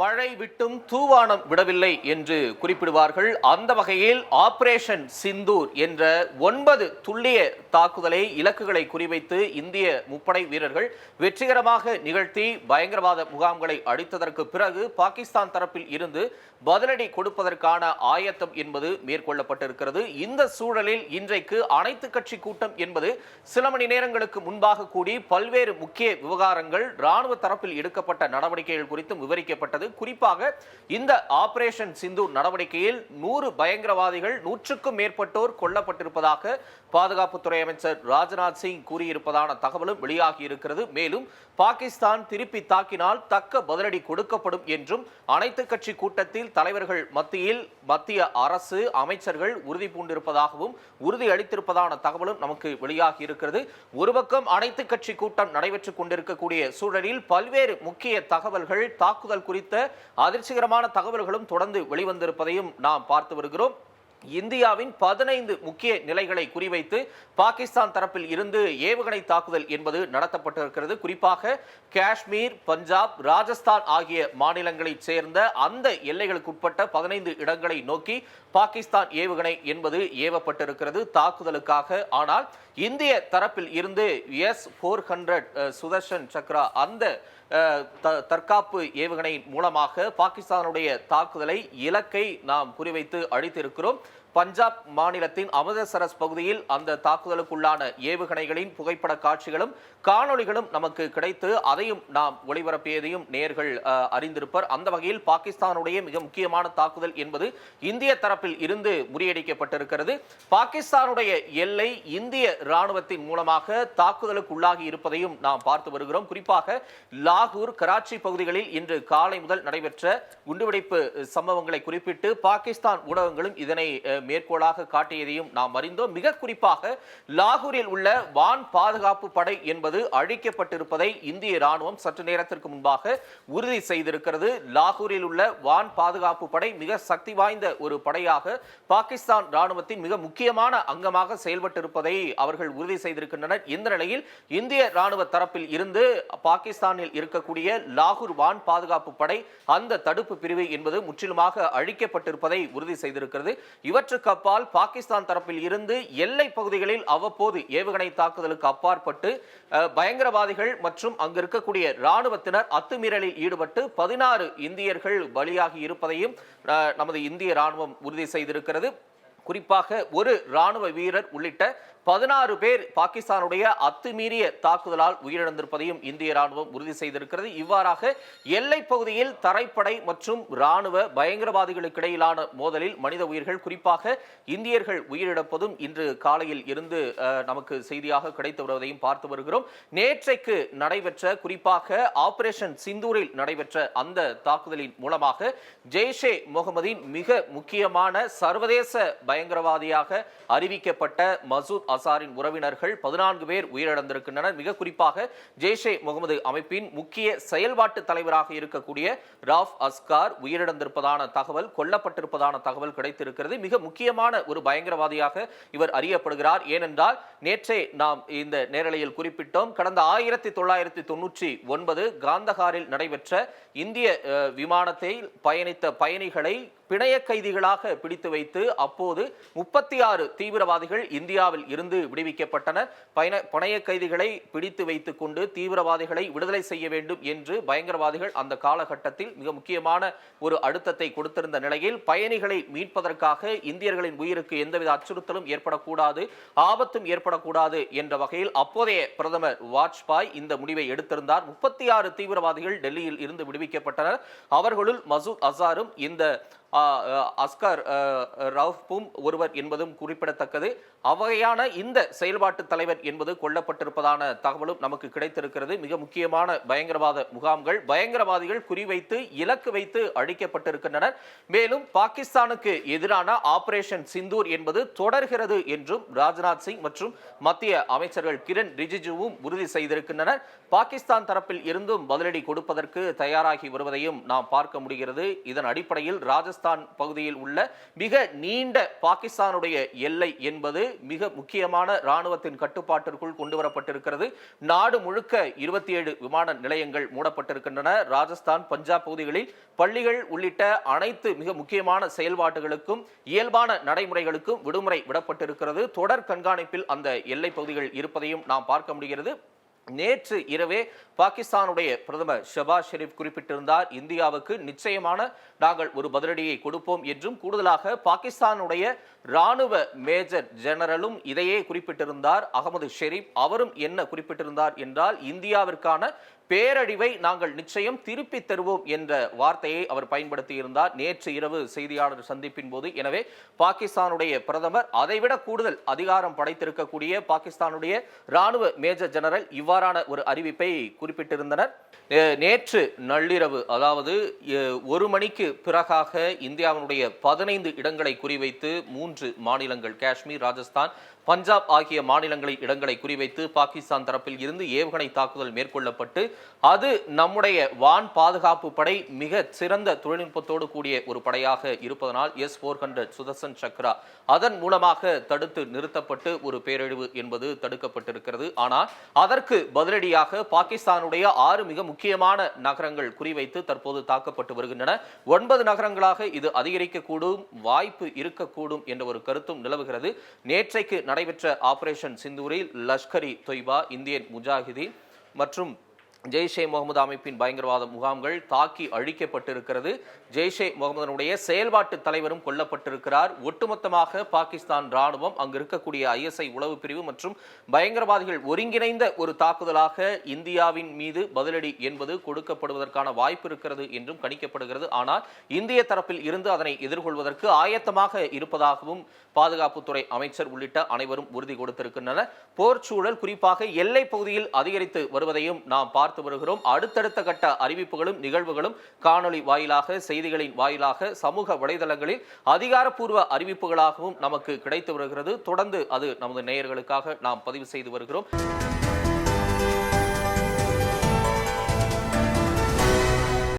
மழை விட்டும் தூவானம் விடவில்லை என்று குறிப்பிடுவார்கள். அந்த வகையில் ஆபரேஷன் சிந்தூர் என்ற ஒன்பது துல்லிய தாக்குதலை இலக்குகளை குறிவைத்து இந்திய முப்படை வீரர்கள் வெற்றிகரமாக நிகழ்த்தி பயங்கரவாத முகாம்களை அடித்ததற்கு பிறகு பாகிஸ்தான் தரப்பில் இருந்து பதிலடி கொடுப்பதற்கான ஆயத்தம் என்பது மேற்கொள்ளப்பட்டிருக்கிறது. இந்த சூழலில் இன்றைக்கு அனைத்து கட்சி கூட்டம் என்பது சில மணி நேரங்களுக்கு முன்பாக கூடி பல்வேறு முக்கிய விவகாரங்கள் ராணுவ தரப்பில் எடுக்கப்பட்ட நடவடிக்கைகள் குறித்தும் விவரிக்கப்பட்டது. குறிப்பாக இந்த ஆபரேஷன் சிந்து நடவடிக்கையில் நூறு பயங்கரவாதிகள் நூற்றுக்கும் மேற்பட்டோர் கொல்லப்பட்டிருப்பதாக பாதுகாப்புத்துறை அமைச்சர் ராஜ்நாத் சிங் கூறியிருப்பதான தகவலும் வெளியாகி இருக்கிறது. மேலும் பாகிஸ்தான் திருப்பி தாக்கினால் தக்க பதிலடி கொடுக்கப்படும் என்றும் அனைத்து கட்சி கூட்டத்தில் தலைவர்கள் மத்தியில் மத்திய அரசு அமைச்சர்கள் உறுதி பூண்டிருப்பதாகவும் உறுதி அளித்திருப்பதான தகவலும் நமக்கு வெளியாகி இருக்கிறது. ஒரு பக்கம் அனைத்து கட்சி கூட்டம் நடைபெற்றுக் கொண்டிருக்கக்கூடிய சூழலில் பல்வேறு முக்கிய தகவல்கள் தாக்குதல் குறித்த அதிர்ச்சிகரமான தகவல்களும் தொடர்ந்து வெளிவந்திருப்பதையும் நாம் பார்த்து வருகிறோம். இந்தியாவின் பதினைந்து முக்கிய நிலைகளை குறிவைத்து பாகிஸ்தான் தரப்பில் இருந்து ஏவுகணை தாக்குதல் என்பது நடத்தப்பட்டிருக்கிறது. குறிப்பாக காஷ்மீர் பஞ்சாப் ராஜஸ்தான் ஆகிய மாநிலங்களைச் சேர்ந்த அந்த எல்லைகளுக்குட்பட்ட பதினைந்து இடங்களை நோக்கி பாகிஸ்தான் ஏவுகணை என்பது ஏவப்பட்டிருக்கிறது தாக்குதலுக்காக. ஆனால் இந்திய தரப்பில் இருந்து S four hundred Sudarshan Chakra அந்த தற்காப்பு ஏவுகணை மூலமாக பாகிஸ்தானுடைய தாக்குதலை இலக்கை நாம் குறிவைத்து அழித்திருக்கிறோம் பஞ்சாப் மாநிலத்தின் அமிர்தசரஸ் பகுதியில் அந்த தாக்குதலுக்குள்ளான ஏவுகணைகளின் புகைப்பட காட்சிகளும் காணொளிகளும் நமக்கு கிடைத்து அதையும் நாம் ஒளிபரப்பியதையும் நேர்கள் அறிந்திருப்பர். அந்த வகையில் பாகிஸ்தானுடைய மிக முக்கியமான தாக்குதல் என்பது இந்திய தரப்பில் இருந்து முறியடிக்கப்பட்டிருக்கிறது. பாகிஸ்தானுடைய எல்லை இந்திய ராணுவத்தின் மூலமாக தாக்குதலுக்குள்ளாகி இருப்பதையும் நாம் பார்த்து வருகிறோம். குறிப்பாக லாகூர் கராச்சி பகுதிகளில் இன்று காலை முதல் நடைபெற்ற குண்டுவெடிப்பு சம்பவங்களை குறிப்பிட்டு பாகிஸ்தான் ஊடகங்களும் இதனை மேற்கோளாக காட்டியதையும் நாம் அறிந்தோம். மிக குறிப்பாக லாகூரில் உள்ள வான் பாதுகாப்பு படை என்பது அழிக்கப்பட்டிருப்பதை இந்திய ராணுவம் சற்று நேரத்திற்கு முன்பாக உறுதி செய்திருக்கிறது. லாகூரில் உள்ள வான் பாதுகாப்பு படை மிக சக்தி வாய்ந்த ஒரு படையாக பாகிஸ்தான் ராணுவத்தின் மிக முக்கியமான அங்கமாக செயல்பட்டிருப்பதை அவர்கள் உறுதி செய்திருக்கின்றனர். இந்த நிலையில் இந்திய ராணுவ தரப்பில் இருந்து பாகிஸ்தானில் இருக்கக்கூடிய லாகூர் வான் பாதுகாப்பு படை அந்த தடுப்பு பிரிவு என்பது முற்றிலுமாக அழிக்கப்பட்டிருப்பதை உறுதி செய்திருக்கிறது. இவற்றை இவற்றுக்கு அப்பால் பாகிஸ்தான் தரப்பில் இருந்து எல்லை பகுதிகளில் அவ்வப்போது ஏவுகணை தாக்குதலுக்கு அப்பாற்பட்டு பயங்கரவாதிகள் மற்றும் அங்கு இருக்கக்கூடிய ராணுவத்தினர் அத்துமீறலில் ஈடுபட்டு பதினாறு இந்தியர்கள் பலியாகி இருப்பதையும் நமது இந்திய ராணுவம் உறுதி செய்திருக்கிறது. குறிப்பாக ஒரு ராணுவ வீரர் உள்ளிட்ட பதினாறு பேர் பாகிஸ்தானுடைய அத்துமீறிய தாக்குதலால் உயிரிழந்திருப்பதையும் இந்திய ராணுவம் உறுதி செய்திருக்கிறது. இவ்வாறாக எல்லை பகுதியில் தரைப்படை மற்றும் ராணுவ பயங்கரவாதிகளுக்கு இடையிலான மோதலில் மனித உயிர்கள் குறிப்பாக இந்தியர்கள் உயிரிழப்பதும் இன்று காலையில் இருந்து நமக்கு செய்தியாக கிடைத்து வருவதையும் பார்த்து வருகிறோம். நேற்றைக்கு நடைபெற்ற குறிப்பாக ஆபரேஷன் சிந்தூரில் நடைபெற்ற அந்த தாக்குதலின் மூலமாக ஜெய்ஷே முகமதின் மிக முக்கியமான சர்வதேச பயங்கரவாதியாக அறிவிக்கப்பட்ட மசூத் அசாரின் உறவினர்கள் பதினான்கு பேர் உயிரிழந்திருக்கின்றனர். மிக குறிப்பாக ஜெய்ஷே முகமது அமைப்பின் முக்கிய செயல்பாட்டு தலைவராக இருக்கக்கூடிய ராஃப் அஸ்கார் உயிரிழந்திருப்பதான தகவல் கொல்லப்பட்டிருப்பதான தகவல் கிடைத்திருக்கிறது. மிக முக்கியமான ஒரு பயங்கரவாதியாக இவர் அறியப்படுகிறார். ஏனென்றால் நேற்றே நாம் இந்த நேரலையில் குறிப்பிட்டோம் கடந்த ஆயிரத்தி தொள்ளாயிரத்தி தொன்னூற்றி ஒன்பது காந்தகாரில் நடைபெற்ற இந்திய விமானத்தை பயணித்த பயணிகளை பிணைய கைதிகளாக பிடித்து வைத்து அப்போது முப்பத்தி ஆறு தீவிரவாதிகள் இந்தியாவில் இருந்து விடுவிக்கப்பட்டனர் பயண பிணைய கைதிகளை பிடித்து வைத்துக் கொண்டு தீவிரவாதிகளை விடுதலை செய்ய வேண்டும் என்று பயங்கரவாதிகள் அந்த காலகட்டத்தில் மிக முக்கியமான ஒரு அழுத்தத்தை கொடுத்திருந்த நிலையில் பயணிகளை மீட்பதற்காக இந்தியர்களின் உயிருக்கு எந்தவித அச்சுறுத்தலும் ஏற்படக்கூடாது ஆபத்தும் ஏற்படக்கூடாது என்ற வகையில் அப்போதைய பிரதமர் வாஜ்பாய் இந்த முடிவை எடுத்திருந்தார். முப்பத்தி ஆறு தீவிரவாதிகள் டெல்லியில் இருந்து விடுவிக்கப்பட்டனர். அவர்களுள் மசூத் அசாரும் இந்த அஸ்கர் ஆ, ரவுஃபும் ஒருவர் என்பதும் குறிப்பிடத்தக்கது. அவ்வகையான இந்த செயல்பாட்டு தலைவர் என்பது கொல்லப்பட்டிருப்பதான தகவலும் நமக்கு கிடைத்திருக்கிறது. மிக முக்கியமான பயங்கரவாத முகாம்கள் பயங்கரவாதிகள் குறிவைத்து இலக்கு வைத்து அழிக்கப்பட்டிருக்கின்றனர். மேலும் பாகிஸ்தானுக்கு எதிரான ஆபரேஷன் சிந்தூர் என்பது தொடர்கிறது என்றும் ராஜ்நாத் சிங் மற்றும் மத்திய அமைச்சர்கள் கிரண் ரிஜிஜுவும் உறுதி செய்திருக்கின்றனர். பாகிஸ்தான் தரப்பில் இருந்தும் பதிலடி கொடுப்பதற்கு தயாராகி வருவதையும் நாம் பார்க்க முடிகிறது. இதன் அடிப்படையில் ராஜஸ்தான் பாகிஸ்தான் பகுதியில் உள்ள மிக நீண்ட பாகிஸ்தானுடைய எல்லை என்பது மிக முக்கியமான இராணுவத்தின் கட்டுப்பாட்டிற்குள் கொண்டு வரப்பட்டிருக்கிறது நாடு முழுக்க இருபத்தி ஏழு விமான நிலையங்கள் மூடப்பட்டிருக்கின்றன. ராஜஸ்தான் பஞ்சாப் பகுதிகளில் பள்ளிகள் உள்ளிட்ட அனைத்து மிக முக்கியமான செயல்பாடுகளுக்கும் இயல்பான நடைமுறைகளுக்கும் விடுமுறை விடப்பட்டிருக்கிறது. தொடர் கண்காணிப்பில் அந்த எல்லை பகுதிகள் இருப்பதையும் நாம் பார்க்க முடிகிறது. நேற்று இரவே பாகிஸ்தானுடைய பிரதமர் ஷபாஸ் ஷெரீப் குறிப்பிட்டிருந்தார் இந்தியாவுக்கு நிச்சயமான நாங்கள் ஒரு பதிலடியை கொடுப்போம் என்றும் கூடுதலாக பாகிஸ்தானுடைய ராணுவ மேஜர் ஜெனரலும் இதையே குறிப்பிட்டிருந்தார். அகமது ஷெரீப் அவரும் என்ன குறிப்பிட்டிருந்தார் என்றால் இந்தியாவிற்கான பேரழிவை நாங்கள் நிச்சயம் திருப்பி தருவோம் என்ற வார்த்தையை அவர் பயன்படுத்தியிருந்தார். நேற்று இரவு செய்தியாளர் சந்திப்பின் போது. எனவே பாகிஸ்தானுடைய பிரதமர் அதைவிட கூடுதல் அதிகாரம் படைத்திருக்கக்கூடிய பாகிஸ்தானுடைய ராணுவ மேஜர் ஜெனரல் இவ்வாறான ஒரு அறிவிப்பை குறிப்பிட்டிருந்தனர். நேற்று நள்ளிரவு அதாவது ஒரு மணிக்கு பிறகாக இந்தியாவினுடைய பதினைந்து இடங்களை குறிவைத்து மூன்று மாநிலங்கள் காஷ்மீர் ராஜஸ்தான் பஞ்சாப் ஆகிய மாநிலங்களை இடங்களை குறிவைத்து பாகிஸ்தான் தரப்பில் இருந்து ஏவுகணை தாக்குதல் மேற்கொள்ளப்பட்டு அது நம்முடைய வான் பாதுகாப்பு படை மிக சிறந்த தொழில்நுட்பத்தோடு கூடிய ஒரு படையாக இருப்பதனால் S four hundred Sudarshan Chakra அதன் மூலமாக தடுத்து நிறுத்தப்பட்டு ஒரு பேரழிவு என்பது தடுக்கப்பட்டிருக்கிறது. ஆனால் அதற்கு பதிலடியாக பாகிஸ்தானுடைய ஆறு மிக முக்கியமான நகரங்கள் குறிவைத்து தற்போது தாக்கப்பட்டு வருகின்றன. ஒன்பது நகரங்களாக இது அதிகரிக்கக்கூடும் வாய்ப்பு இருக்கக்கூடும் என்ற ஒரு கருத்தும் நிலவுகிறது. நேற்றைக்கு நடைபெற்ற ஆபரேஷன் சிந்தூரில் லஷ்கரி தொய்பா இந்தியன் முஜாஹிதீன் மற்றும் ஜெய்ஷே முகமது அமைப்பின் பயங்கரவாத முகாம்கள் தாக்கி அழிக்கப்பட்டிருக்கிறது. ஜெய்ஷே முகமதனுடைய செயல்பாட்டு தலைவரும் கொல்லப்பட்டிருக்கிறார். ஒட்டுமொத்தமாக பாகிஸ்தான் ராணுவம் அங்கு இருக்கக்கூடிய ஐஎஸ்ஐ உளவு பிரிவு மற்றும் பயங்கரவாதிகள் ஒருங்கிணைந்த ஒரு தாக்குதலாக இந்தியாவின் மீது பதிலடி என்பது கொடுக்கப்படுவதற்கான வாய்ப்பு இருக்கிறது என்றும் கணிக்கப்படுகிறது. ஆனால் இந்திய தரப்பில் இருந்து அதனை எதிர்கொள்வதற்கு ஆயத்தமாக இருப்பதாகவும் பாதுகாப்புத்துறை அமைச்சர் உள்ளிட்ட அனைவரும் உறுதி கொடுத்திருக்கின்றனர். போர் சூழல் குறிப்பாக எல்லை பகுதியில் அதிகரித்து வருவதையும் நாம் பார்த்து வருகிறோம். அடுத்தடுத்த கட்ட அறிவிப்புகளும் நிகழ்வுகளும் காணொளி வாயிலாக செய்திகளின் வாயிலாக சமூக வலைதளங்களில் அதிகாரப்பூர்வ அறிவிப்புகளாகவும் நமக்கு கிடைத்து வருகிறது. தொடர்ந்து அது நமது நேயர்களுக்காக நாம் பதிவு செய்து வருகிறோம்.